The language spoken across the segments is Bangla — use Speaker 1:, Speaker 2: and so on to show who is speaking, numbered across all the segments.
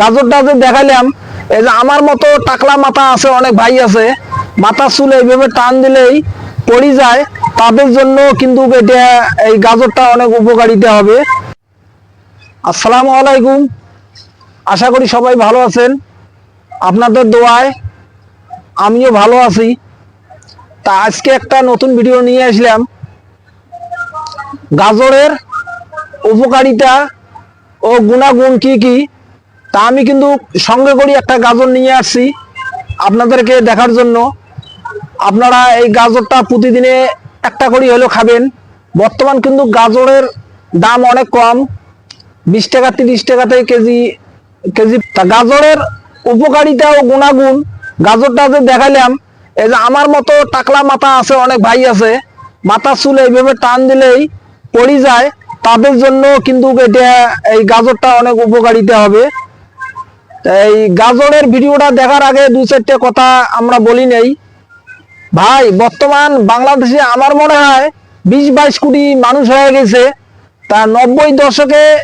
Speaker 1: গাজরটা যে দেখাইলাম, এই যে আমার মতো টাকলা মাথা আছে, অনেক ভাই আছে, মাথা চুলে এইভাবে টান দিলেই পড়ে যায়, তাদের জন্য কিন্তু এটা, এই গাজরটা অনেক উপকারিতা হবে। আসসালামু আলাইকুম। আশা করি সবাই ভালো আছেন। আপনাদের দোয়ায় আমিও ভালো আছি। তা আজকে একটা নতুন ভিডিও নিয়ে আসলাম। গাজরের উপকারিতা ও গুণাগুণ কি কি? তা আমি কিন্তু সঙ্গে করি একটা গাজর নিয়ে আসছি। আপনাদেরকে দেখার জন্য। আপনারা এই গাজরটা প্রতিদিনে একটা করে হলেও খাবেন। বর্তমান কিন্তু গাজরের দাম অনেক কম। বিশ টাকা, তিরিশ টাকাতে কেজি কেজি। তা গাজরের উপকারিতা ও গুণাগুণ। গাজরটা যে দেখালাম এই যে আমার মতো টাকলা মাথা আছে, অনেক ভাই আছে। মাথা চুল এইভাবে টান দিলেই পড়ে যায়। তাদের জন্য কিন্তু এটা, এই গাজরটা অনেক উপকারিতা হবে। এই গাজরের ভিডিওটা দেখার আগে দু চারটে কথা আমরা বলি নেই। ভাই, বর্তমান বাংলাদেশে আমার মনে হয় বিশ বাইশ কোটি মানুষ হয়ে গেছে। তা নব্বই দশকে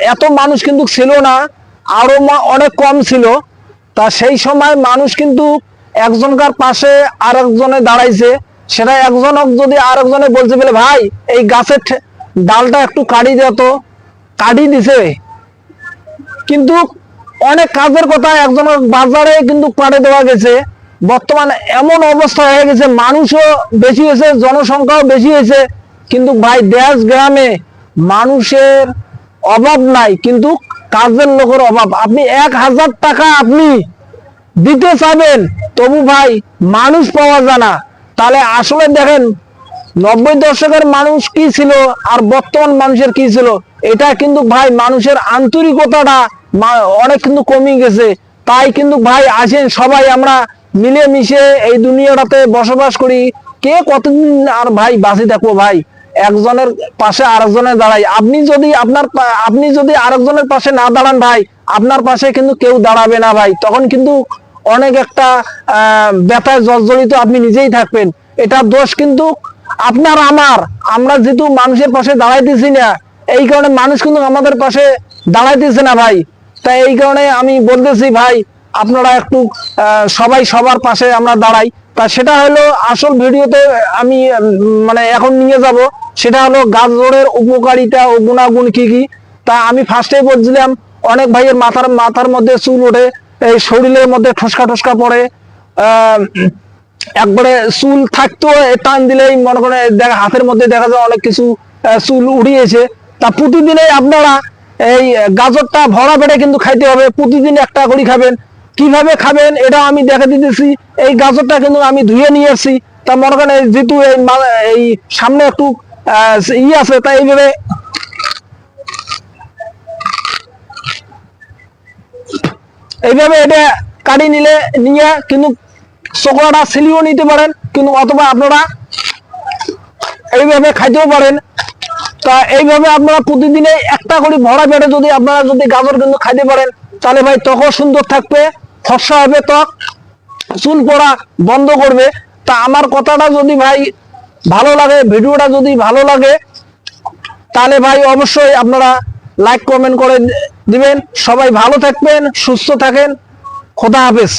Speaker 1: এত মানুষ কিন্তু ছিল না আরও মা- অনেক কম ছিল। তা সেই সময় মানুষ কিন্তু একজনকার পাশে আর একজনে দাঁড়াইছে। সেটা একজন যদি আর একজনে বলছে, বলে, ভাই, এই গাছের ডালটা একটু কাটি দিত কাটি দিছে। কিন্তু অনেক কাজের কথা একজনের বাজারে কিন্তু পাড়ে দেওয়া গেছে। বর্তমানে এমন অবস্থা হয়ে গেছে, মানুষও বেশি হয়েছে, জনসংখ্যাও বেশি হয়েছে। কিন্তু ভাই, দেশ, গ্রামে মানুষের অভাব নাই, কিন্তু কাজের লোকের অভাব। আপনি এক হাজার টাকা আপনি দিতে চাবেন তবু ভাই, মানুষ পাওয়া যায় না। তাহলে আসলে দেখেন, নব্বই দশকের মানুষ কি ছিল আর বর্তমান মানুষের কি ছিল? এটা কিন্তু ভাই, মানুষের আন্তরিকতাটা অনেক কিন্তু কমে গেছে। তাই কিন্তু ভাই আসেন সবাই, আমরা মিলে মিশে এই দুনিয়াটাতে বসবাস করি। কে কতদিন আর ভাই বাঁচি থাকব ভাই? একজনের পাশে আরেকজনের দাঁড়াই আপনি যদি আপনার আপনি যদি আরেকজনের পাশে না দাঁড়ান ভাই, আপনার পাশে কিন্তু কেউ দাঁড়াবে না ভাই। তখন কিন্তু অনেক একটা ব্যথায় জর্জরিত আপনি নিজেই থাকবেন। এটা দোষ কিন্তু আপনার আমার। আমরা যেহেতু মানুষের পাশে দাঁড়াইতেছি না, এই কারণে মানুষ কিন্তু আমাদের পাশে দাঁড়াইতেছে না ভাই। তাই এই কারণে আমি বলতেছি, ভাই, আপনারা একটু সবাই সবার পাশে আমরা দাঁড়াই। তা সেটা হলো আসল ভিডিওতে আমি মানে এখন নিয়ে যাব। সেটা হলো গাজরের উপকারিতা ও গুণাগুণ কি কি? তা আমি ফার্স্টেই বলছিলাম, অনেক ভাইয়ের মাথার মাথার মধ্যে চুল ওঠে, এই শরীরের মধ্যে ঠসকা ঠসকা পড়ে একবারে চুল থাকতো টান দিলেই মনে করে দেখা হাতের মধ্যে দেখা যায় অনেক কিছু চুল উড়িয়েছে। তা প্রতিদিনে আপনারা এই গাজরটা ভরা পেটে কিন্তু খাইতে হবে, প্রতিদিন একটা করে খাবেন। কীভাবে খাবেন এটা আমি দেখা দিতেছি। এই গাজরটা কিন্তু আমি ধুয়ে নিয়ে আসছি। তা মনে করেন যেহেতু এই এই সামনে একটু ই আছে তাই এইভাবে এইভাবে এটা কাটি নিলে, নিয়ে কিন্তু চকলাটা ছিলিও নিতে পারেন। কিন্তু অথবা আপনারা এইভাবে খাইতেও পারেন। তা এইভাবে আপনারা প্রতিদিনে একটা করে ভরা পেটে যদি আপনারা যদি গাজর কিন্তু খাইতে পারেন, তাহলে ভাই ত্বকও সুন্দর থাকবে, ফর্সা হবে ত্বক, চুল পড়া বন্ধ করবে। তা আমার কথাটা যদি ভাই ভালো লাগে, ভিডিওটা যদি ভালো লাগে, তাহলে ভাই অবশ্যই আপনারা লাইক কমেন্ট করে দিবেন। সবাই ভালো থাকবেন, সুস্থ থাকেন। খোদা হাফেজ।